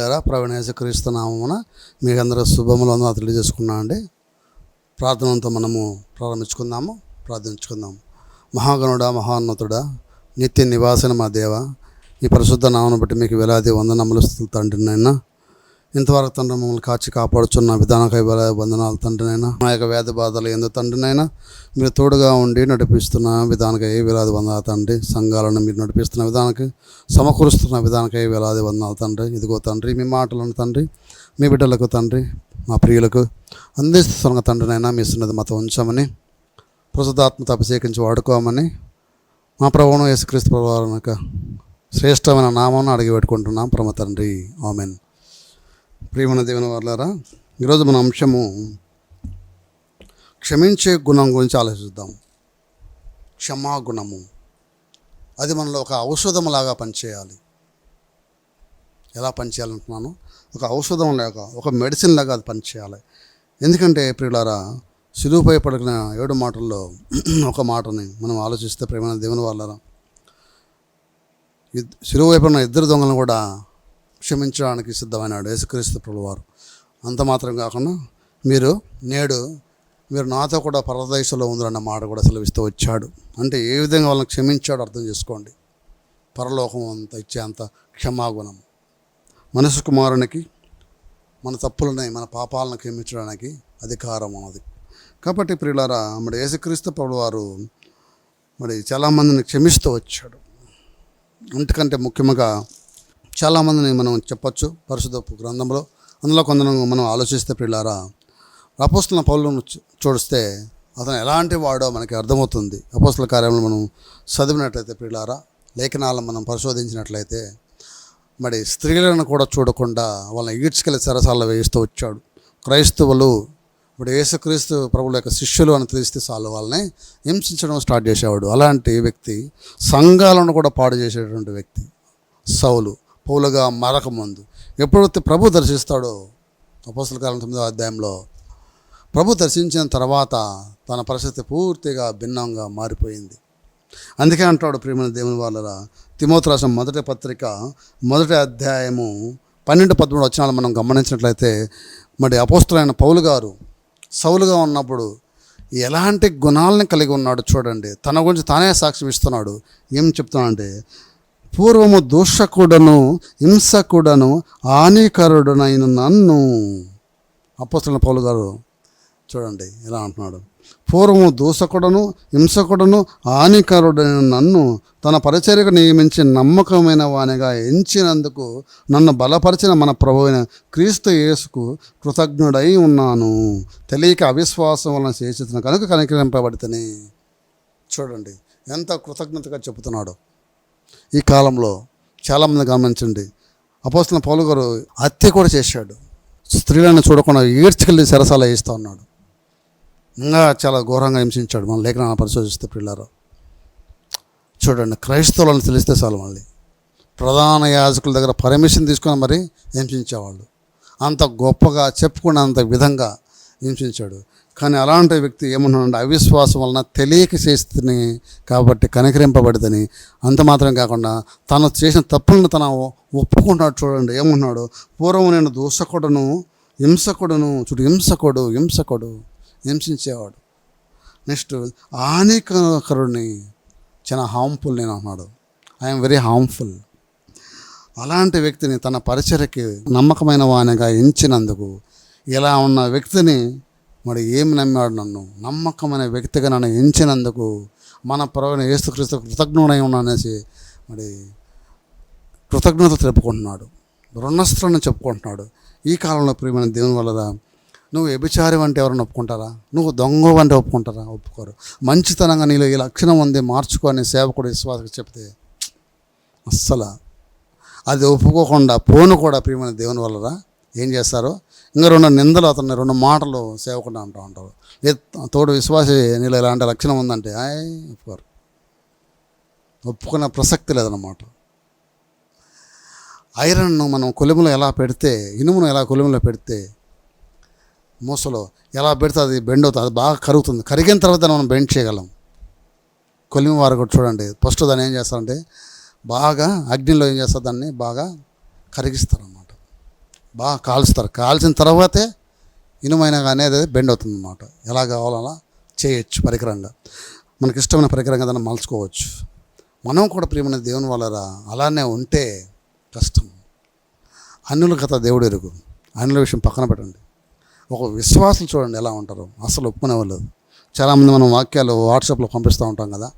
బిడ్డలారా ప్రవీణ యేసుక్రీస్తు నామమున మీకు అందరూ శుభములు అందరూ తెలియజేసుకున్నాం అండి ప్రార్థనతో మనము ప్రారంభించుకుందాము ప్రార్థించుకుందాము. మహాగణుడ మహోన్నతుడా నిత్య నివాసన మా దేవ ఈ పరిశుద్ధ నామను బట్టి మీకు వేలాది వందనములు స్థుతులు తండ్రి నైనా ఇంతవరకు తండ్రి మమ్మల్ని కాచి కాపాడుచున్న విధానకై వేలాది వందనాలు తండ్రినైనా మా యొక్క వ్యాధి బాధలు ఎందుకు తండ్రినైనా మీరు తోడుగా ఉండి నడిపిస్తున్న విధానక ఏ వేలాది వందనాలు తండ్రి. సంఘాలను మీరు నడిపిస్తున్న విధానకి సమకూరుస్తున్న విధానకై వేలాది వందనాలు తండ్రి. ఇదిగో తండ్రి మీ మాటలను తండ్రి మీ బిడ్డలకు తండ్రి మా ప్రియులకు అందిస్తున్న తండ్రినైనా మీ సున్నది మతం ఉంచమని ప్రసుద్ధాత్మత అభిషేకించి వాడుకోమని మా ప్రభువును యేసుక్రీస్తు ప్రభావం యొక్క శ్రేష్టమైన నామం అడిగి పెట్టుకుంటున్నాం. ప్రమ తండ్రి. ఆమెన్. ప్రియమైన దేవుని వాళ్ళారా ఈరోజు మన అంశము క్షమించే గుణం గురించి ఆలోచిద్దాం. క్షమాగుణము. అది మనలో ఒక ఔషధంలాగా పనిచేయాలి. ఎలా పనిచేయాలనుకున్నాను ఒక ఔషధం లాగా ఒక మెడిసిన్ లాగా అది పనిచేయాలి. ఎందుకంటే ప్రియులారా సిలువుపై పడిన ఏడు మాటల్లో ఒక మాటని మనం ఆలోచిస్తే ప్రేమ దేవుని వాళ్ళరా సిలువు వైపున ఇద్దరు దొంగలను కూడా క్షమించడానికి సిద్ధమైనాడు యేసుక్రీస్తు ప్రభువారు. అంత మాత్రం కాకుండా మీరు నేడు మీరు నాతో కూడా పరదేశంలో ఉందరన్న మాట కూడా సెలవిస్తూ వచ్చాడు. అంటే ఏ విధంగా వాళ్ళని క్షమించాడు అర్థం చేసుకోండి. పరలోకం అంత ఇచ్చే అంత క్షమాగుణం. మనసు కుమారునికి మన తప్పులని మన పాపాలను క్షమించడానికి అధికారం ఉన్నది. కాబట్టి ప్రియులారా మరి యేసుక్రీస్తు ప్రభు వారు మరి చాలామందిని క్షమిస్తూ వచ్చాడు. అంతకంటే ముఖ్యంగా చాలామందిని మనం చెప్పొచ్చు పరిశుద్ధ గ్రంథంలో. అందులో కొందరు మనం ఆలోచిస్తే పిల్లారా అపోస్తుల పౌలను చూ- చూడిస్తే అతను ఎలాంటి వాడో మనకి అర్థమవుతుంది. అపోస్తుల కార్యంలో మనం చదివినట్లయితే పిల్లారా లేఖనాలను మనం పరిశోధించినట్లయితే మరి స్త్రీలను కూడా చూడకుండా వాళ్ళని ఈడ్చుకెళ్ళి సరసాల వేయిస్తూ వచ్చాడు. క్రైస్తవులు ఇప్పుడు యేసుక్రీస్తు ప్రభుల యొక్క శిష్యులు అని తెలిస్తే చాలు వాళ్ళని హింసించడం స్టార్ట్ చేసేవాడు. అలాంటి వ్యక్తి సంఘాలను కూడా పాడు చేసేటువంటి వ్యక్తి సౌలు. పౌలుగా మారకముందు ఎప్పుడైతే ప్రభు దర్శిస్తాడో అపోసల కాలం తొమ్మిదో అధ్యాయంలో ప్రభు దర్శించిన తర్వాత తన పరిస్థితి పూర్తిగా భిన్నంగా మారిపోయింది. అందుకే అంటాడు ప్రియమైన దేవుని వాళ్ళరా తిమోతరాసం మొదటి పత్రిక మొదటి అధ్యాయము పన్నెండు పదమూడు వచ్చినాలు మనం గమనించినట్లయితే మరి అపోస్తులైన పౌలు గారు సౌలుగా ఉన్నప్పుడు ఎలాంటి గుణాలను కలిగి ఉన్నాడు చూడండి. తన గురించి తానే సాక్ష్యం ఇస్తున్నాడు. ఏం చెప్తున్నాడంటే పూర్వము దూషకుడను హింసకుడను హానికరుడునైన నన్ను. అపోస్తులైన పౌలు గారు చూడండి ఎలా అంటున్నాడు. పూర్వము దూషకుడను హింసకుడను హానికరుడైన నన్ను తన పరిచర్యకు నియమించి నమ్మకమైన వానిగా ఎంచినందుకు నన్ను బలపరిచిన మన ప్రభు అయిన క్రీస్తు యేసుకు కృతజ్ఞుడై ఉన్నాను. తెలియక అవిశ్వాసం వలన చేసిన కనుక కనికరింపబడితేనే. చూడండి ఎంత కృతజ్ఞతగా చెబుతున్నాడు. ఈ కాలంలో చాలామంది గమనించండి. అపోస్తున్న పౌలు గారు హత్య కూడా చేశాడు. స్త్రీలను చూడకుండా ఈడ్చుకెళ్ళి సరసాల వేస్తూ ఉన్నాడు. ఇంకా చాలా ఘోరంగా హింసించాడు మన లేఖనాన్ని పరిశోధిస్తే పిల్లలు చూడండి క్రైస్తవులను తెలిస్తే చాలు మళ్ళీ. ప్రధాన యాజకుల దగ్గర పర్మిషన్ తీసుకొని మరి హింసించేవాళ్ళు. అంత గొప్పగా చెప్పుకున్నంత విధంగా హింసించాడు. కానీ అలాంటి వ్యక్తి ఏమన్నాడంటే అవిశ్వాసం వలన తెలియక చేస్తుంది కాబట్టి కనికరింపబడిదని. అంత మాత్రం కాకుండా తను చేసిన తప్పులను తన ఒప్పుకున్నాడు చూడండి ఏమన్నాడు పూర్వం నేను దూషకుడును హింసకుడును చూడు హింసకుడు హింసకుడు హింసించేవాడు. నెక్స్ట్ హానికరుడిని చాలా హార్మ్ఫుల్ నేను అన్నాడు ఐఎమ్ వెరీ హార్మ్ఫుల్ అలాంటి వ్యక్తిని తన పరిచయకి నమ్మకమైన వానిగా ఎంచినందుకు ఇలా ఉన్న వ్యక్తిని మరి ఏమి నమ్మాడు నన్ను? నమ్మకమైన వ్యక్తిగా నన్ను ఎంచినందుకు మన ప్రవీణ యేసుక్రీస్తు కృతజ్ఞుడై ఉన్నానేసి మరి కృతజ్ఞత తెలుపుకుంటున్నాడు. రుణస్థులను చెప్పుకుంటున్నాడు. ఈ కాలంలో ప్రియమైన దేవుని వల్ల నువ్వు వ్యభిచారి అంటే ఎవరైనా ఒప్పుకుంటారా? నువ్వు దొంగ అంటే ఒప్పుకుంటారా? ఒప్పుకోరు. మంచితనంగా నీలో ఈ లక్షణం ఉంది మార్చుకొని సేవకుడు విశ్వాసకు చెప్తే అస్సలు. అది ఒప్పుకోకుండా పోను కూడా ప్రియమైన దేవుని వల్లరా? ఏం చేస్తారో? ఇంకా రెండు నిందలు అతన్ని రెండు మాటలు సేవకుండా అంటూ ఉంటారు. తోడు విశ్వాసి నీళ్ళు ఇలాంటి లక్షణం ఉందంటే ఆయ్ ఒప్పుకోరు ఒప్పుకునే ప్రసక్తి లేదన్నమాట. ఐరన్ను మనం కొలిములో ఎలా పెడితే ఇనుమును ఎలా కొలిములో పెడితే మూసలో ఎలా పెడితే అది బెండ్ అవుతుంది అది బాగా కరుగుతుంది. కరిగిన తర్వాత మనం బెండ్ చేయగలం. కొలిమి వారు కూడా చూడండి. ఫస్ట్ దాన్ని ఏం చేస్తారంటే బాగా అగ్నిలో ఏం చేస్తారు దాన్ని బాగా కరిగిస్తారు అన్నమాట. బాగా కాల్స్తారు. కాల్చిన తర్వాతే ఇనుమైన అనేది బెండ్ అవుతుంది అన్నమాట ఎలా కావాలో అలా చేయొచ్చు పరికరంగా. మనకి ఇష్టమైన పరికరంగా దాన్ని మలుచుకోవచ్చు. మనం కూడా ప్రియమైన దేవుని వల్ల అలానే ఉంటే కష్టం. అన్నుల కథ దేవుడు ఎరుగు. అన్నుల విషయం పక్కన పెట్టండి. ఒక విశ్వాసం చూడండి ఎలా ఉంటారు. అసలు ఒప్పుకునే వాళ్ళు చాలామంది మనం వాక్యాలు వాట్సాప్లో పంపిస్తూ ఉంటాం కదా.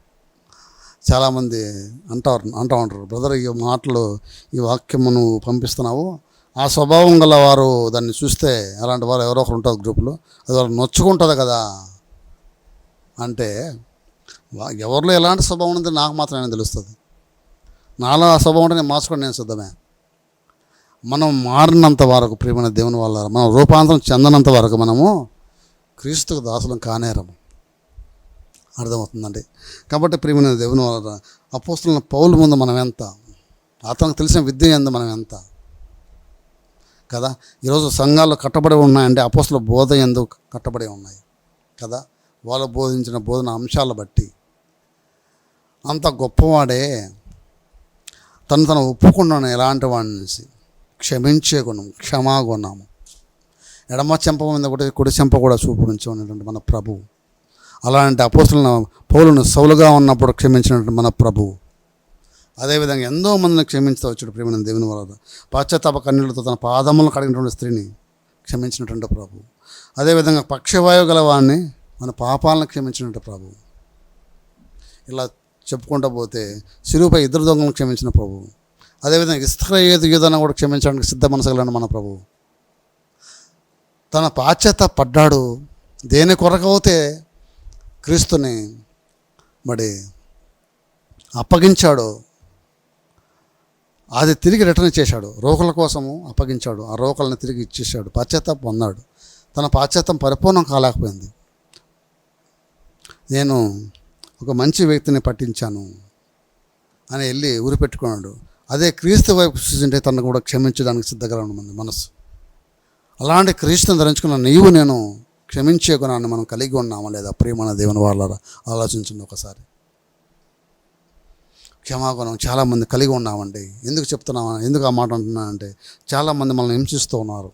చాలామంది అంటారు అంటూ ఉంటారు. బ్రదర్ ఈ మాటలు ఈ వాక్యం నువ్వు పంపిస్తున్నావు. ఆ స్వభావం గల వారు దాన్ని చూస్తే అలాంటి వారు ఎవరో ఒకరు ఉంటారు గ్రూప్లో అది వాళ్ళు నొచ్చుకుంటుంది కదా అంటే ఎవరిలో ఎలాంటి స్వభావం ఉందో నాకు మాత్రమే తెలుస్తుంది. నాలో ఆ స్వభావం ఉంటే నేను మార్చుకోండి నేను సిద్ధమే. మనం మారినంత వరకు ప్రియమైన దేవుని వల్ల మనం రూపాంతరం చెందనంత వరకు మనము క్రీస్తుకు దాసులం కానేరము అర్థమవుతుందండి? కాబట్టి ప్రియమైన దేవుని వల్ల అపోస్తులను పౌలు ముందు మనం ఎంత అతనికి తెలిసిన విద్య ఎందు మనం ఎంత కదా? ఈరోజు సంఘాలు కట్టబడి ఉన్నాయంటే అపోసల బోధ ఎందుకు కట్టబడి ఉన్నాయి కదా? వాళ్ళు బోధించిన బోధన అంశాల బట్టి. అంత గొప్పవాడే తను తను ఒప్పుకున్నాను ఎలాంటి వాడిని క్షమించే గుణం క్షమాగుణము ఎడమ చెంప మీద ఒకటి కుడి చెంప కూడా చూపు నుంచి ఉన్నటువంటి మన ప్రభువు అలాంటి అపోసలను పౌలను సౌలుగా ఉన్నప్పుడు క్షమించినటువంటి మన ప్రభువు అదేవిధంగా ఎంతో మందిని క్షమించుతూ వచ్చాడు ప్రేమ దేవుని వల్ల పాశ్చాత్తాప కన్నులతో తన పాదములను కడిగినటువంటి స్త్రీని క్షమించినటువంటి ప్రభు. అదేవిధంగా పక్షవాయు గల వాడిని మన పాపాలను క్షమించినట్టు ప్రభు. ఇలా చెప్పుకుంటూ పోతే సిరుపై ఇద్దరు దొంగలను క్షమించిన ప్రభు. అదేవిధంగా ఇస్త్ర ఏది ఏదైనా కూడా క్షమించడానికి సిద్ధ మనసుగలను మన ప్రభు. తన పాశ్చాత్త పడ్డాడు. దేని కొరకవుతే క్రీస్తుని మరి అప్పగించాడు అది తిరిగి రిటర్న్ చేశాడు రోకుల కోసము అప్పగించాడు. ఆ రోకలను తిరిగి ఇచ్చేసాడు పాశ్చాత్తాపం పొందాడు. తన పాశ్చాత్తం పరిపూర్ణం కాలేకపోయింది. నేను ఒక మంచి వ్యక్తిని పట్టించాను అని వెళ్ళి ఊరి పెట్టుకున్నాడు. అదే క్రీస్తు వైపు చూసింటే తనను కూడా క్షమించడానికి సిద్ధంగా ఉంది మనసు. అలాంటి క్రీస్తుని ధరించుకున్న నీవు నేను క్షమించే గుణాన్ని మనం కలిగి ఉన్నామా లేదా ప్రియమైన దేవుని వాళ్ళ ఆలోచించండి ఒకసారి. క్షమాగుణం చాలామంది కలిగి ఉన్నామండి. ఎందుకు చెప్తున్నాం ఎందుకు ఆ మాట అంటున్నానంటే చాలామంది మనల్ని హింసిస్తూ ఉన్నారు.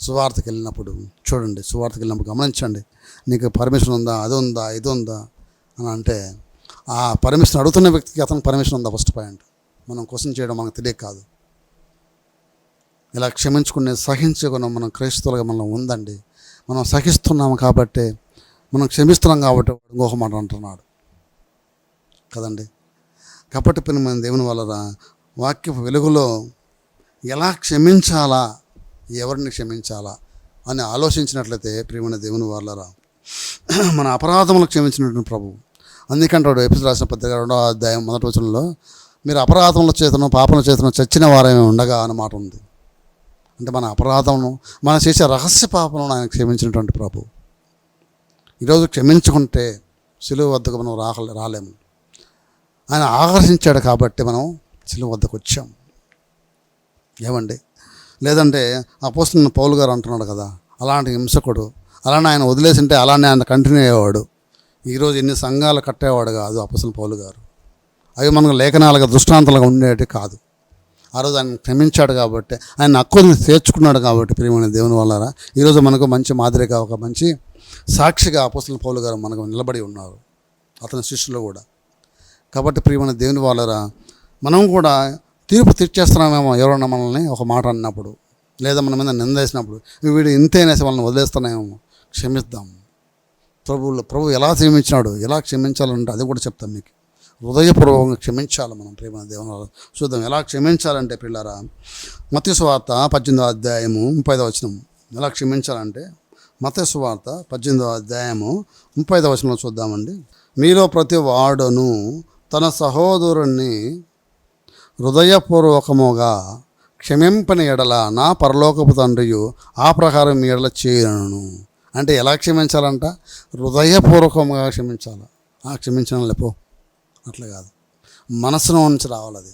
సువార్తకి వెళ్ళినప్పుడు చూడండి సువార్తకి వెళ్ళినప్పుడు గమనించండి. నీకు పర్మిషన్ ఉందా? అది ఉందా? ఇది ఉందా? అని అంటే ఆ పర్మిషన్ అడుగుతున్న వ్యక్తికి అతనికి పర్మిషన్ ఉందా ఫస్ట్ పాయింట్ మనం క్వశ్చన్ చేయడం మనకు తెలియక కాదు. ఇలా క్షమించుకునే సహించే గుణం మనం క్రైస్తవులుగా మనం ఉందండి. మనం సహిస్తున్నాము కాబట్టి మనం క్షమిస్తున్నాం కాబట్టి ఇంకొక మాట అంటున్నాడు. కదండి? కాబట్టి పని మన దేవుని వల్ల వాక్యపు వెలుగులో ఎలా క్షమించాలా ఎవరిని క్షమించాలా అని ఆలోచించినట్లయితే ప్రియమైన దేవుని వాళ్ళరా మన అపరాధములు క్షమించినటువంటి ప్రభు. అందుకంటాడు ఎపిసోడ్ రాసిన పత్రిక రెండో అధ్యాయం మొదటి వచనంలో మీరు అపరాధముల చేతను పాపల చేతను చచ్చిన వారేమే ఉండగా అన్నమాట ఉంది. అంటే మన అపరాధమును మనం చేసే రహస్య పాపలను ఆయన క్షమించినటువంటి ప్రభు. ఈరోజు క్షమించుకుంటే సులువు వద్దకు మనం రాక రాలేము. ఆయన ఆకర్షించాడు కాబట్టి మనం సిలువ వద్దకు వచ్చాం. ఏమండి? లేదంటే అపోస్తున్న పౌలు గారు అంటున్నాడు కదా అలాంటి హింసకుడు అలానే ఆయన వదిలేసింటే అలానే ఆయన కంటిన్యూ అయ్యేవాడు. ఈరోజు ఎన్ని సంఘాలు కట్టేవాడు కాదు అపోసిన పౌలు గారు. అవి మనకు లేఖనాలుగా దృష్టాంతాలుగా ఉండేవి కాదు. ఆ రోజు ఆయన క్షమించాడు కాబట్టి ఆయన హక్కుని తీర్చుకున్నాడు కాబట్టి ప్రియమైన దేవుని వల్ల ఈరోజు మనకు మంచి మాదిరిగా ఒక మంచి సాక్షిగా అపోసిన పౌలు గారు మనకు నిలబడి ఉన్నారు. అతని శిష్యులు కూడా. కాబట్టి ప్రియమైన దేవుని వాళ్ళరా మనం కూడా తీర్పు తీర్చేస్తున్నామేమో ఎవరన్నా మనల్ని ఒక మాట అన్నప్పుడు లేదా మన మీద నిందేసినప్పుడు వీడు ఇంతే అనేసి వాళ్ళని వదిలేస్తున్నామేమో క్షమిద్దాం. ప్రభువులు ప్రభు ఎలా క్షమించినాడు ఎలా క్షమించాలంటే అది కూడా చెప్తాం మీకు. హృదయపూర్వకంగా క్షమించాలి మనం ప్రేమ దేవుని వల్ల. చూద్దాం ఎలా క్షమించాలంటే పిల్లరా మత్స్య సువార్త పద్దెనిమిదో అధ్యాయము ముప్పైదో వచనం. ఎలా క్షమించాలంటే మత్స్య సువార్త పద్దెనిమిదో అధ్యాయము ముప్పైదో వచనంలో చూద్దామండి. మీలో ప్రతి వాడును తన సహోదరుణ్ణి హృదయపూర్వకముగా క్షమింపని ఎడల నా పరలోకపు తండ్రియు ఆ ప్రకారం మీ ఎడల చేయను అంటే ఎలా క్షమించాలంట? హృదయపూర్వకంగా క్షమించాలి? ఆ క్షమించడం లేపో. అట్లా కాదు. మనసులో నుంచి రావాలి అది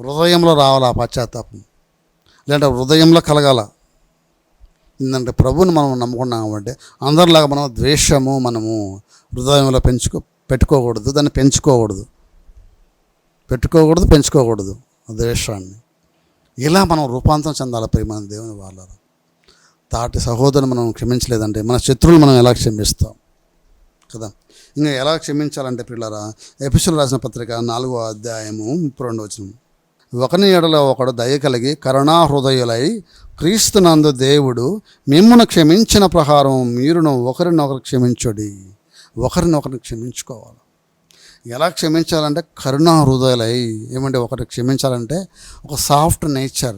హృదయంలో రావాలి ఆ పశ్చాత్తాపం? లేదంటే హృదయంలో కలగాల? ఏంటంటే ప్రభుని మనం నమ్ముకున్నాం కాబట్టి అందరిలాగా మనం ద్వేషము మనము హృదయంలో పెంచుకో పెట్టుకోకూడదు దాన్ని పెంచుకోకూడదు. పెట్టుకోకూడదు పెంచుకోకూడదు. ఆ ద్వేషాన్ని ఇలా మనం రూపాంతరం చెందాలి ప్రేమ దేవుని వాళ్ళ తాటి సహోదరుని మనం క్షమించలేదంటే మన శత్రువులు మనం ఎలా క్షమిస్తాం? కదా? ఇంకా ఎలా క్షమించాలంటే పిల్లరా ఎపిసోడ్ రాసిన పత్రిక నాలుగో అధ్యాయము ముప్పై రెండు వచ్చిన ఒకని ఎడలో ఒకడు దయ కలిగి కరుణా హృదయులై క్రీస్తునందు దేవుడు మిమ్మల్ని క్షమించిన ప్రకారం మీరును ఒకరినొకరు క్షమించుడి. ఒకరినొకరిని క్షమించుకోవాలి? ఎలా క్షమించాలంటే కరుణా హృదయాలై ఏమంటే ఒకటి క్షమించాలంటే ఒక సాఫ్ట్ నేచర్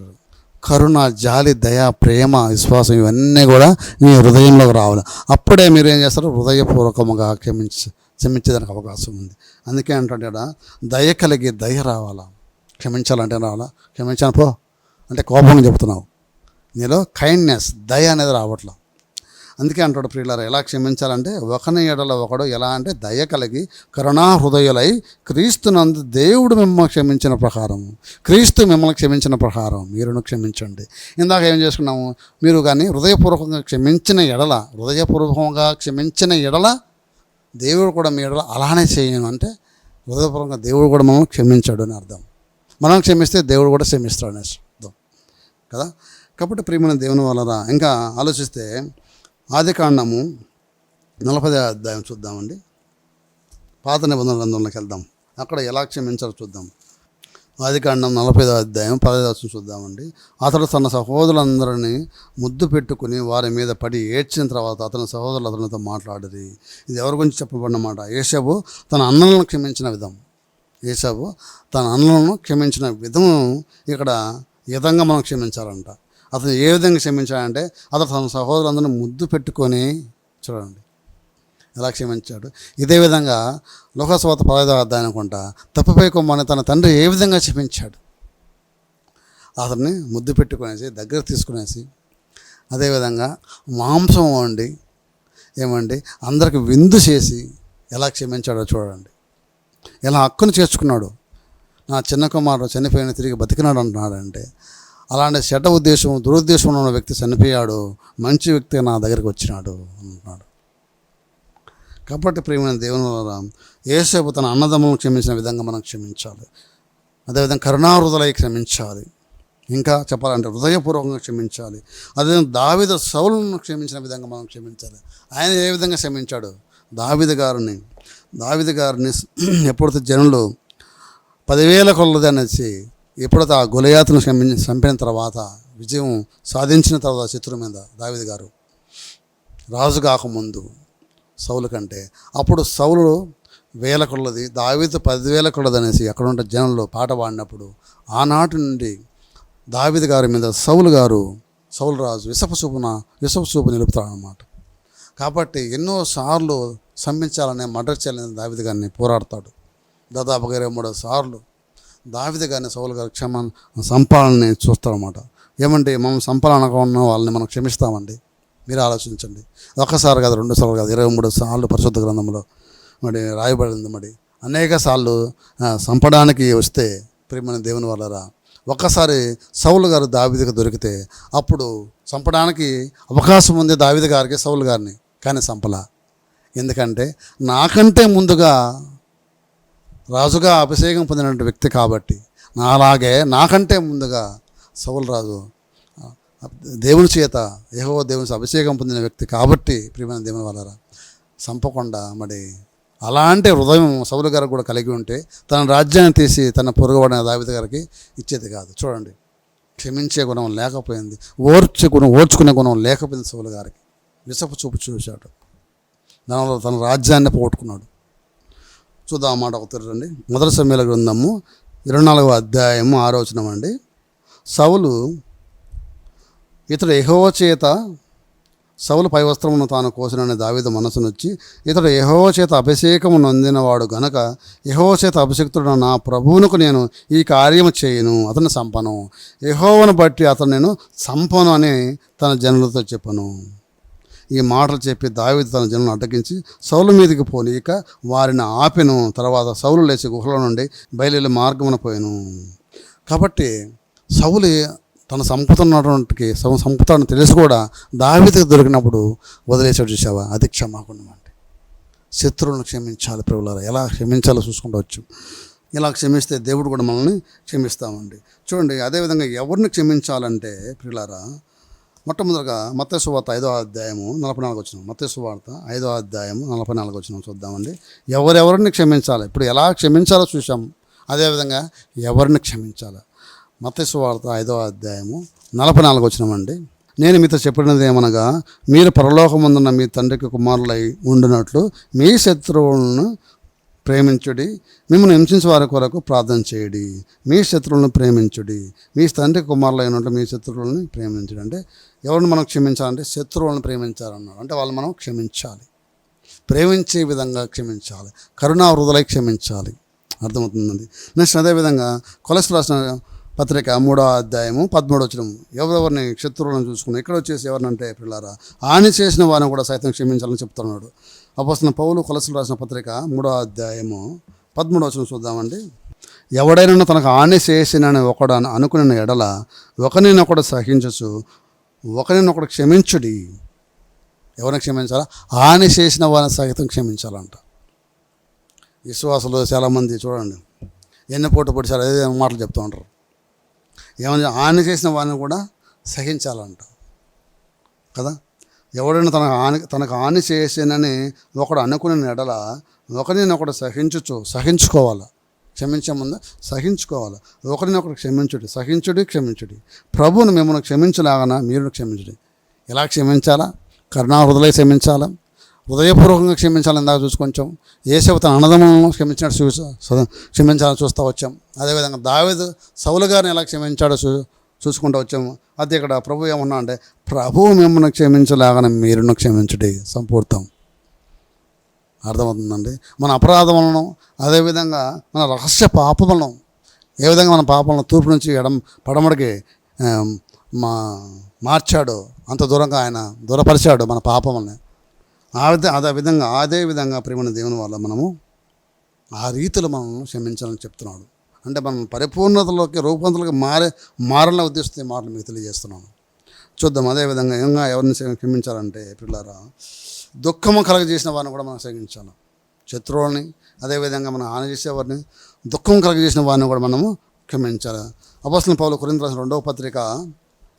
కరుణ జాలి దయ ప్రేమ విశ్వాసం ఇవన్నీ కూడా మీ హృదయంలోకి రావాలి. అప్పుడే మీరు ఏం చేస్తారు? హృదయపూర్వకముగా క్షమించ క్షమించేదానికి అవకాశం ఉంది. అందుకే అంటే దయ కలిగి దయ రావాలా? క్షమించాలంటే రావాలా? క్షమించాను పో. అంటే కోపంగా చెప్తున్నావు. నీలో కైండ్నెస్ దయ అనేది రావట్లా. అందుకే అంటాడు ప్రియులారా ఎలా క్షమించాలంటే ఒకని ఎడల ఒకడు ఎలా అంటే దయ కలిగి కరుణా హృదయులై క్రీస్తునందు దేవుడు మిమ్మల్ని క్షమించిన ప్రకారం క్రీస్తు మిమ్మల్ని క్షమించిన ప్రకారం మీరును క్షమించండి. ఇందాక ఏం చేసుకున్నాము? మీరు కానీ హృదయపూర్వకంగా క్షమించిన ఎడల హృదయపూర్వకంగా క్షమించిన ఎడల దేవుడు కూడా మీ ఎడల అలానే చేయను అంటే హృదయపూర్వకంగా దేవుడు కూడా మనం క్షమించాడు అని అర్థం. మనం క్షమిస్తే దేవుడు కూడా క్షమిస్తాడు అనే అర్థం. కదా? కాబట్టి ప్రియమైన దేవుని వలన ఇంకా ఆలోచిస్తే ఆదికాండము నలభై అధ్యాయం చూద్దామండి. పాత నిబంధన గ్రంథంలోకి వెళ్దాం. అక్కడ ఎలా క్షమించాలో చూద్దాం. ఆదికాండం నలభై అధ్యాయం పదహారు చూద్దామండి. అతడు తన సహోదరులందరినీ ముద్దు పెట్టుకుని వారి మీద పడి ఏడ్చిన తర్వాత అతని సహోదరులు అతనితో మాట్లాడరు. ఇది ఎవరి గురించి చెప్పబడినమాట? ఏషబు తన అన్నలను క్షమించిన విధం. ఏషబు తన అన్నలను క్షమించిన విధము ఇక్కడ ఈ విధంగా మనం క్షమించాలంట? అతను ఏ విధంగా క్షమించాడంటే అతను తన సహోదరులందరినీ ముద్దు పెట్టుకొని చూడండి ఎలా క్షమించాడు. ఇదే విధంగా లోకస్వాత పదహైదో అధ్యాయం అనుకుంటా తప్పిపోయి కొమ్మని తన తండ్రి ఏ విధంగా క్షమించాడు? అతన్ని ముద్దు పెట్టుకునేసి దగ్గర తీసుకునేసి అదేవిధంగా మాంసం వండి ఏమండి అందరికి విందు చేసి ఎలా క్షమించాడో చూడండి. ఎలా హక్కును చేర్చుకున్నాడు. నా చిన్న కుమారుడు చనిపోయిన తిరిగి బతికినాడు అంటున్నాడంటే అలాంటి చెడ్డ ఉద్దేశం దురుద్దేశం ఉన్న వ్యక్తి చనిపోయాడు మంచి వ్యక్తి నా దగ్గరికి వచ్చినాడు అంటున్నాడు. కాబట్టి ప్రేమైన దేవుని వల్ల ఏసేపు తన అన్నదమ్ములను క్షమించిన విధంగా మనం క్షమించాలి. అదేవిధంగా కరుణాహృదలై క్షమించాలి. ఇంకా చెప్పాలంటే హృదయపూర్వకంగా క్షమించాలి. అదేవిధంగా దావిద సౌలను క్షమించిన విధంగా మనం క్షమించాలి. ఆయన ఏ విధంగా క్షమించాడు? దావిద గారిని. దావిద గారిని ఎప్పుడైతే జనులు పదివేల కొలది అనేసి ఎప్పుడైతే ఆ గులయాతను చంపిన తర్వాత విజయం సాధించిన తర్వాత శత్రువు మీద దావిద గారు రాజు కాకముందు సౌలు కంటే అప్పుడు సౌలు వేల కొల్లది దావీదు పదివేల అనేసి అక్కడ జనంలో పాట పాడినప్పుడు ఆనాటి నుండి దావిద గారి మీద సౌలు గారు సౌలు రాజు విసపు చూపున విసపు చూపు నిలుపుతాడనమాట కాబట్టి ఎన్నోసార్లు సంపించాలనే మర్డర్ చేయాలని దావిది గారిని పోరాడతాడు. దాదాపుగా ఇరవై మూడు సార్లు దావిద గారిని సౌలు గారి క్షమ సంపాలని చూస్తారన్నమాట. ఏమంటే మనం సంపాలనగా ఉన్న వాళ్ళని మనం క్షమిస్తామండి. మీరు ఆలోచించండి. ఒక్కసారి కాదు రెండు సార్లు కాదు ఇరవై మూడు సార్లు పరిశుద్ధ గ్రంథంలో మరి రాయబడింది మరి. అనేక సార్లు సంపడానికి చంపడానికి వస్తే ప్రేమని దేవుని వల్లరా ఒక్కసారి సౌలు గారు దావిదిగా దొరికితే అప్పుడు చంపడానికి అవకాశం ఉంది దావిద గారికి సౌలు గారిని. కానీ చంపలా ఎందుకంటే నాకంటే ముందుగా రాజుగా అభిషేకం పొందినటువంటి వ్యక్తి కాబట్టి నాలాగే నాకంటే ముందుగా సౌలు రాజు దేవుని చేత ఏహో దేవుని అభిషేకం పొందిన వ్యక్తి కాబట్టి ప్రియమైన దేవుని వాళ్ళరా చంపకుండా మరి అలాంటి హృదయం సౌలు గారికి కూడా కలిగి ఉంటే తన రాజ్యాన్ని తీసి తన పొరుగుబడిన దావిత గారికి ఇచ్చేది కాదు. చూడండి క్షమించే గుణం లేకపోయింది ఓర్చే గుణం ఓర్చుకునే గుణం లేకపోయింది సౌలు గారికి. విసపు చూపు చూశాడు. దానివల్ల తన రాజ్యాన్ని పోగొట్టుకున్నాడు. చూద్దాం మాట ఒక రండి. మొదటి సమయాల గ్రంథము ఇరవై నాలుగవ అధ్యాయము ఆరోచనం అండి. సవులు ఇతడు ఎహో చేత సౌలు పై వస్త్రమును తాను కోసినని దావీదు మనసునొచ్చి ఇతడు యెహోవా చేత అభిషేకము నొందినవాడు గనక యెహోవా చేత అభిషేక్తుడు నా ప్రభువునకు నేను ఈ కార్యము చేయను అతను సంపను. యహోవను బట్టి అతను నేను సంపను అని తన జనులతో చెప్పను. ఈ మాటలు చెప్పి దావీదు తన జనం అడ్డగించి సౌలు మీదకి పోనీక వారిని ఆపెను. తర్వాత సౌలు లేచి గుహలో నుండి బయలుదేరి మార్గమున పోయాను. కాబట్టి సౌలు తన సంపుతున్నటువంటి సంపుతాన్ని తెలిసి కూడా దావీదుకు దొరికినప్పుడు వదిలేసాడు చూసావా అది క్షమాగుణం అంటే శత్రువులను క్షమించాలి ప్రభులారా. ఎలా క్షమించాలో చూసుకుంటవచ్చు ఇలా క్షమిస్తే దేవుడు కూడా మనల్ని క్షమిస్తామండి. చూడండి అదేవిధంగా ఎవరిని క్షమించాలంటే ప్రియులారా మొట్టమొదటిగా మత్స్య సువార్త ఐదో అధ్యాయము నలభై నాలుగు వచ్చిన. మత్స్య సువార్త ఐదో అధ్యాయము నలభై నాలుగు వచ్చిన చూద్దామండి. ఎవరెవరిని క్షమించాలి? ఇప్పుడు ఎలా క్షమించాలో చూసాం అదేవిధంగా ఎవరిని క్షమించాలి? మత్స్య సువార్త ఐదో అధ్యాయము నలభై నాలుగు వచ్చినామండి. నేను మీతో చెప్పినది ఏమనగా మీరు పరలోకమందున్న మీ తండ్రికి కుమారులై ఉండినట్లు మీ శత్రువులను ప్రేమించుడి మిమ్మల్ని హింసించే వారి కొరకు ప్రార్థన చేయడి. మీ శత్రువులను ప్రేమించుడి. మీ తండ్రి కుమారులు అయినట్టు మీ శత్రువులను ప్రేమించుడి. అంటే ఎవరిని మనం క్షమించాలంటే శత్రువులను ప్రేమించాలన్నారు అంటే వాళ్ళు మనం క్షమించాలి. ప్రేమించే విధంగా క్షమించాలి. కరుణా వృధులై క్షమించాలి. అర్థమవుతుందండి. నెక్స్ట్ అదేవిధంగా కొలెస్ట్రాల్ రాసిన పత్రిక మూడో అధ్యాయము పదమూడు వచ్చిన ఎవరెవరిని శత్రువులను చూసుకుని ఇక్కడ వచ్చేసి ఎవరినంటే పిల్లారా హాని చేసిన వారిని కూడా సైతం క్షమించాలని చెప్తున్నాడు. అపోసిన పౌలు కొలసలు రాసిన పత్రిక మూడో అధ్యాయము పదమూడు వచ్చిన చూద్దామండి. ఎవడైనా తనకు హాని చేసిన ఒకడు అను- అనుకుని ఎడల ఒకరినొకడు సహించచ్చు ఒకరినొకడు క్షమించుడి. ఎవరిని క్షమించాలా? హాని చేసిన వారిని సహితం క్షమించాలంట. విశ్వాసంలో చాలామంది చూడండి ఎన్ని పూట పొడిచారు అదే మాటలు చెప్తూ ఉంటారు. ఏమైనా హాని చేసిన వారిని కూడా సహించాలంట. కదా? ఎవడైనా తనకు హాని తనకు హాని చేసేనని ఒకడు అనుకునే ఎడల ఒకరిని ఒకడు సహించచ్చు సహించుకోవాలి. క్షమించే ముందు సహించుకోవాలి. ఒకరిని ఒకరు క్షమించుడి సహించుడి క్షమించుడి. ప్రభువును మిమ్మల్ని క్షమించలాగన? మీరు క్షమించుడి. ఎలా క్షమించాలా? కరుణా హృదయ క్షమించాలా? హృదయపూర్వకంగా క్షమించాలని ఇందాక చూసుకొంచాం ఏసేపు తన అన్నదమ్ములను క్షమించినట్టు చూసి క్షమించాలని చూస్తూ వచ్చాం. అదేవిధంగా దావేదు సౌలు గారిని ఎలా క్షమించాడో చూ చూసుకుంటూ వచ్చాము అది ఇక్కడ ప్రభు ఏమన్నా అంటే ప్రభువు మిమ్మల్ని క్షమించలాగానే మీరును క్షమించుడి. సంపూర్తం అర్థమవుతుందండి? మన అపరాధములను అదేవిధంగా మన రహస్య పాపములను ఏ విధంగా మన పాపలను తూర్పు నుంచి ఎడం పడమడికి మా మార్చాడో అంత దూరంగా ఆయన దూరపరిచాడు మన పాపములని ఆ విధ అదే విధంగా అదే విధంగా ప్రేమని దేవుని వల్ల మనము ఆ రీతిలో మనం క్షమించాలని చెప్తున్నాడు. అంటే మనం పరిపూర్ణతలోకి రూపాంతలోకి మారే మారని ఉద్దేశిస్తే మాటలు మీకు తెలియజేస్తున్నాను. చూద్దాం అదేవిధంగా ఇంకా ఎవరిని క్షమించాలంటే పిల్లరా దుఃఖము కలగజేసిన వారిని కూడా మనం సహించాలి శత్రువులని అదేవిధంగా మనం హాని చేసేవారిని దుఃఖం కలగజేసిన వారిని కూడా మనము క్షమించాలి. అపస్లం పౌలు కొరింత రెండవ పత్రిక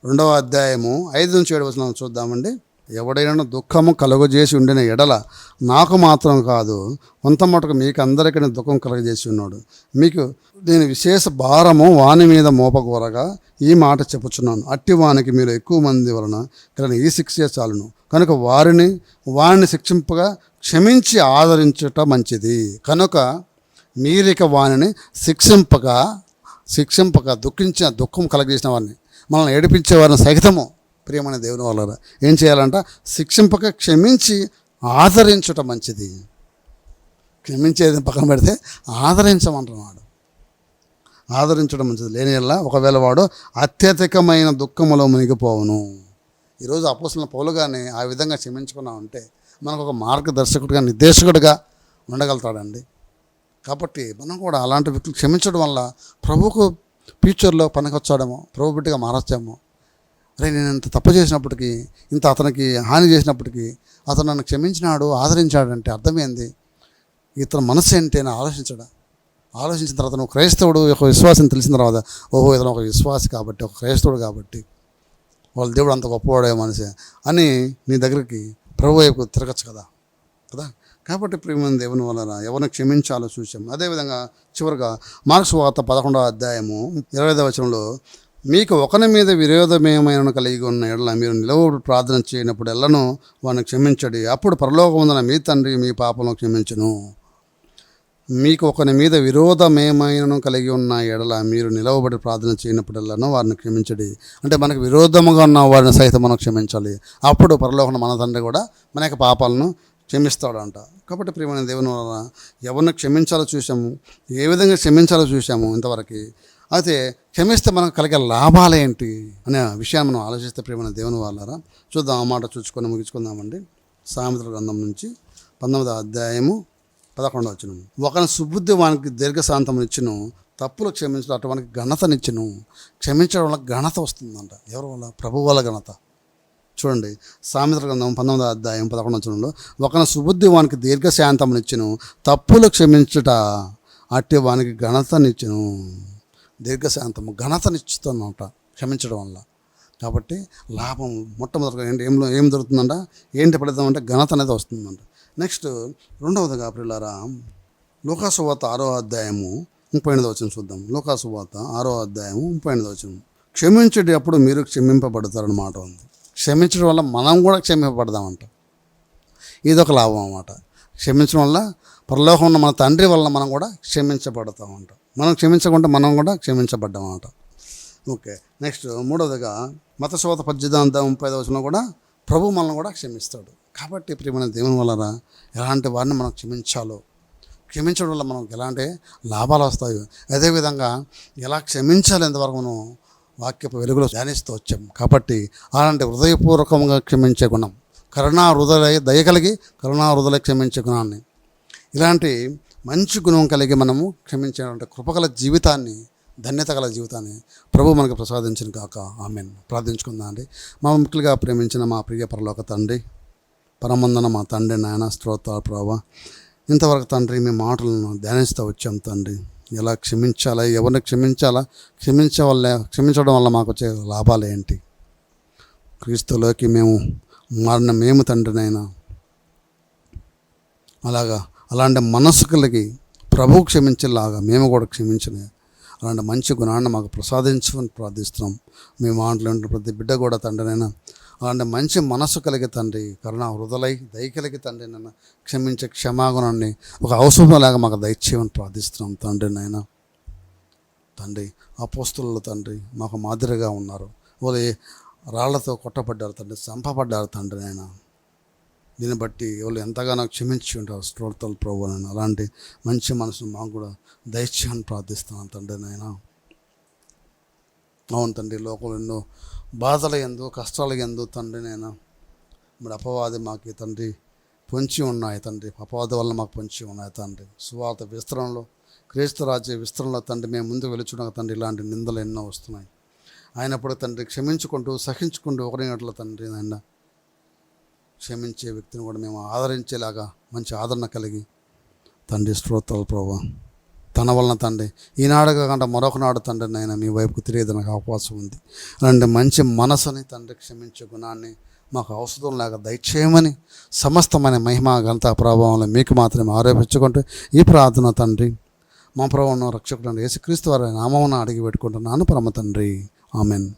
రెండవ అధ్యాయము ఐదు నుంచి ఏడు వచ్చిన చూద్దామండి. ఎవడైనా దుఃఖము కలుగజేసి ఉండిన ఎడల నాకు మాత్రం కాదు కొంత మటుకు మీకు అందరికీ దుఃఖం కలుగజేసి ఉన్నాడు. మీకు నేను విశేష భారము వాని మీద మోపకూరగా ఈ మాట చెప్పుచున్నాను. అట్టి వానికి మీరు ఎక్కువ మంది వలన కలిగిన ఈ శిక్షే చాలును. కనుక వారిని వారిని శిక్షింపగా క్షమించి ఆదరించుట మంచిది. కనుక మీరిక వారిని శిక్షింపక శిక్షింపక దుఃఖించిన దుఃఖం కలగజేసిన వారిని మనల్ని ఏడిపించే వారిని సహితము ప్రియమైన దేవుని వాళ్ళ ఏం చేయాలంట? శిక్షింపక క్షమించి ఆదరించుట మంచిది. క్షమించేది పక్కన పెడితే ఆదరించమంటున్నాడు. ఆదరించడం మంచిది. లేని వల్ల ఒకవేళ వాడు అత్యధికమైన దుఃఖములో మునిగిపోవును. ఈరోజు అపోసిన పౌలు కానీ ఆ విధంగా క్షమించుకున్నా ఉంటే మనకు ఒక మార్గదర్శకుడిగా నిర్దేశకుడిగా ఉండగలుగుతాడండి. కాబట్టి మనం కూడా అలాంటి వ్యక్తులు క్షమించడం వల్ల ప్రభుకు ఫ్యూచర్లో పనికొచ్చాడేమో ప్రభు బిడ్డగా మారచ్చామో. అరే నేను ఇంత తప్పు చేసినప్పటికీ ఇంత అతనికి హాని చేసినప్పటికీ అతను నన్ను క్షమించినాడు ఆదరించాడంటే అర్థమైంది. ఇతని మనసు ఏంటి అని ఆలోచించడా. ఆలోచించిన తర్వాత నువ్వు క్రైస్తవుడు ఒక విశ్వాసం తెలిసిన తర్వాత ఓహో ఇతను ఒక విశ్వాసి కాబట్టి ఒక క్రైస్తవుడు కాబట్టి వాళ్ళ దేవుడు అంత గొప్పవాడే మనిషి అని నీ దగ్గరికి ప్రభు వైపు తిరగచ్చు కదా కదా? కాబట్టి ప్రేమ దేవుని వలన ఎవరిని క్షమించాలో చూసాం అదేవిధంగా చివరిగా మార్క్స్ వార్త పదకొండవ అధ్యాయము ఇరవై ఐదవ వచనంలో మీకు ఒకరి మీద విరోధమేమైన కలిగి ఉన్న ఎడల మీరు నిలవడు ప్రార్థన చేయనప్పుడు ఎల్లను వాడిని క్షమించడి అప్పుడు పరలోకముందన మీ తండ్రి మీ పాపను క్షమించను. మీకు ఒకరి మీద విరోధమేమైనను కలిగి ఉన్న ఎడల మీరు నిలవబడి ప్రార్థన చేయనప్పుడల్లానో వారిని క్షమించడి. అంటే మనకు విరోధముగా ఉన్న వారిని సైతం మనం క్షమించాలి. అప్పుడు పరలోకన మన తండ్రి కూడా మన యొక్క పాపాలను క్షమిస్తాడంట. కాబట్టి ప్రియమైన దేవుని వలన ఎవరిని క్షమించాలో చూసాము ఏ విధంగా క్షమించాలో చూసాము ఇంతవరకు? అయితే క్షమిస్తే మనకు కలిగే లాభాలు ఏంటి అనే విషయాన్ని మనం ఆలోచిస్తే ప్రియమైన దేవుని వాళ్ళారా చూద్దాం ఆ మాట చూసుకొని ముగించుకుందామండి. సామెతల గ్రంథం నుంచి పంతొమ్మిదవ అధ్యాయము పదకొండవ వచ్చిన ఒకని సుబుద్ధి వానికి దీర్ఘశాంతమునిచ్చును తప్పులు క్షమించడం అటువంటి ఘనతనిచ్చును. క్షమించడం వల్ల ఘనత వస్తుందంట. ఎవరి వల్ల? ప్రభు వల్ల ఘనత. చూడండి సామెతల గ్రంథం పంతొమ్మిదవ అధ్యాయం పదకొండవ వచనంలో ఒకన సుబుద్ధి వానికి దీర్ఘశాంతమునిచ్చును తప్పులు క్షమించుట అట్టి వానికి ఘనతనిచ్చును. దీర్ఘశాంతము ఘనతనిచ్చుతున్నమాట క్షమించడం వల్ల. కాబట్టి లాభం మొట్టమొదటిగా ఏంటి? ఏం ఏం దొరుకుతుందంట ఏంటి ఫలితం అంటే ఘనత అనేది వస్తుందంట. నెక్స్ట్ రెండవదిగా ప్రిల్లారా లోకాసువాత ఆరో అధ్యాయము ముప్పై ఎనిమిది వచ్చిన చూద్దాం. లోకాసువాత ఆరో అధ్యాయము ముప్పై ఎనిమిది వచ్చిన క్షమించేటప్పుడు మీరు క్షమింపబడతారన్నమాట ఉంది. క్షమించడం వల్ల మనం కూడా క్షమింపబడదామంట. ఇది ఒక లాభం అన్నమాట. క్షమించడం వల్ల పరలోకం ఉన్న మన తండ్రి వల్ల మనం కూడా క్షమించబడతామంట. మనం క్షమించకుండా మనం కూడా క్షమించబడ్డామంట. ఓకే నెక్స్ట్ మూడవదిగా మతశోత పద్యదాంత ముప్పై వచ్చినా కూడా ప్రభు మనల్ని కూడా క్షమిస్తాడు. కాబట్టి ప్రియమైన దేవుని వలన ఎలాంటి వారిని మనం క్షమించాలో? క్షమించడం వల్ల మనకు ఎలాంటి లాభాలు వస్తాయో? అదేవిధంగా ఎలా క్షమించాలి ఎంతవరకు మనం వాక్యపు వెలుగులో ధ్యానిస్తూ వచ్చాం? కాబట్టి అలాంటి హృదయపూర్వకంగా క్షమించే గుణం కరుణా హృదయ దయ కలిగి కరుణా హృదయ క్షమించే గుణాన్ని ఇలాంటి మంచి గుణం కలిగి మనము క్షమించేటువంటి కృపగల జీవితాన్ని ధన్యత గల జీవితాన్ని ప్రభు మనకు ప్రసాదించిన కాక ఆమెను. ప్రార్థించుకుందాం అండి మా ముఖ్యంగా ప్రేమించిన మా ప్రియ పరలోక తండ్రి పరమందన మా తండ్రి నాయన స్తోత్రాలు ప్రభా. ఇంతవరకు తండ్రి మీ మాటలను ధ్యానిస్తూ వచ్చాం తండ్రి. ఎలా క్షమించాలా? ఎవరిని క్షమించాలా? క్షమించే వల్ల క్షమించడం వల్ల మాకు వచ్చే లాభాలు ఏంటి? క్రీస్తులోకి మేము మారిన మేము తండ్రినైనా అలాగా అలాంటి మనస్సు కలిగి ప్రభు క్షమించేలాగా మేము కూడా క్షమించిన అలాంటి మంచి గుణాన్ని మాకు ప్రసాదించమని ప్రార్థిస్తున్నాం. మీ మాటలు ప్రతి బిడ్డ కూడా తండ్రినైనా అలాంటి మంచి మనస్సు కలిగి తండ్రి కరుణ హృదయై దయ కలిగి తండ్రి నన్ను క్షమించే క్షమాగుణాన్ని ఒక అవసరంలాగా మాకు దయచేయమని ప్రార్థిస్తున్నాం తండ్రి నాయన. తండ్రి అపోస్తులు తండ్రి మాకు మాదిరిగా ఉన్నారు. వాళ్ళు రాళ్ళతో కొట్టబడ్డారు తండ్రి చంపబడ్డారు తండ్రి నాయన. దీన్ని బట్టి వాళ్ళు ఎంతగానో క్షమించి ఉంటారు స్తోత్రాలు ప్రభు అని అలాంటి మంచి మనసును మాకు కూడా దయచేయని ప్రార్థిస్తున్నాను తండ్రి నాయన. అవును తండ్రి లోకంలో ఎన్నో బాధల ఎందు కష్టాల ఎందు తండ్రి నేను మరి అపవాది మాకు తండ్రి పొంచి ఉన్నాయి తండ్రి. అపవాది వల్ల మాకు పొంచి ఉన్నాయి తండ్రి. సువార్త విస్తరణలో క్రీస్తు రాజ్య విస్తరణలో తండ్రి మేము ముందు వెలుచున్న తండ్రి. ఇలాంటి నిందలు ఎన్నో వస్తున్నాయి. అయినప్పుడు తండ్రి క్షమించుకుంటూ సహించుకుంటూ ఒకరినట్ల తండ్రి నాయన క్షమించే వ్యక్తిని కూడా మేము ఆదరించేలాగా మంచి ఆదరణ కలిగి తండ్రి స్తోత్రాలు ప్రభావ తన వలన తండ్రి. ఈనాడు కాకుండా మరొక నాడు తండ్రి నాయన మీ వైపుకు తిరిగేది నాకు అవకాశం ఉంది. అలాంటి మంచి మనసుని తండ్రి క్షమించే గుణాన్ని మాకు ఔషధం లేక దయచేయమని సమస్తమైన మహిమ గంత ప్రభావంలో మీకు మాత్రమే ఆరోపించుకుంటూ ఈ ప్రార్థన తండ్రి. మా ప్రభావం రక్షకుడు యేసుక్రీస్తు వారి నామమున అడిగి పెట్టుకుంటున్నాను. పరమ తండ్రి. ఆమెన్.